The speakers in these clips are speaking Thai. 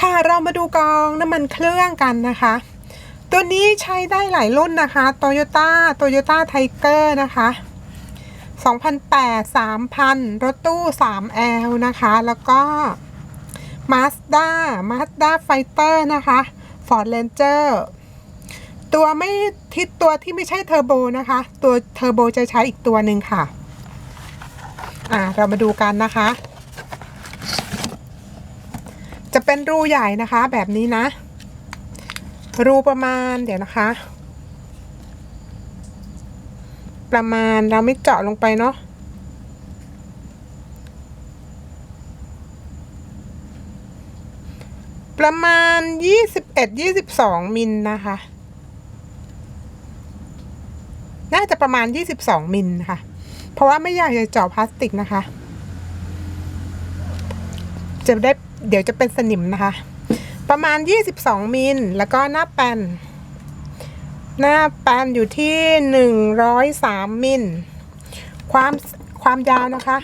ค่ะเรามาดูกองน้ำมันเครื่องกันนะคะ ตัวนี้ใช้ได้หลายรุ่นนะคะ Toyota Toyota Tiger นะคะ 2008 3,000 รถตู้ 3L นะคะ แล้วก็ Mazda Mazda Fighter นะคะ Ford Ranger ตัวไม่ที่ตัวที่ไม่ใช่เทอร์โบนะคะ ตัวเทอร์โบจะใช้อีกตัวหนึ่งค่ะ อ่าเรามาดูกันนะคะ จะเป็นรูใหญ่นะคะ แบบนี้นะ รูประมาณเดี๋ยวนะคะ ประมาณเราไม่เจาะลงไปเนาะประมาณ 21-22 มิลนะคะ น่าจะประมาณ 22 มิลค่ะ เพราะว่าไม่อยากจะเจาะพลาสติกนะคะ จะได้ เดี๋ยวจะเป็นสนิมนะคะ ประมาณ 22 มิล แล้วก็หน้าแปนหน้าแปนอยู่ที่ 103 มิล ความความยาวนะคะ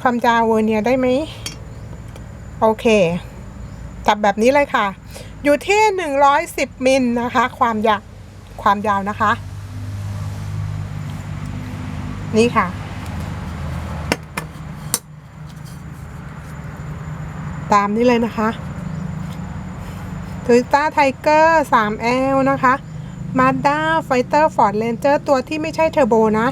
ความยาวเวอร์เนียได้ไหม โอเคจับแบบนี้เลยค่ะ อยู่ที่ 110 มิลนะคะ ความยาวความยาวนะคะ นี่ค่ะ ตามนี้เลยนะคะ Toyota Tiger 3L นะคะ Mazda Fighter Ford Ranger ตัวที่ไม่ใช่เทอร์โบนะ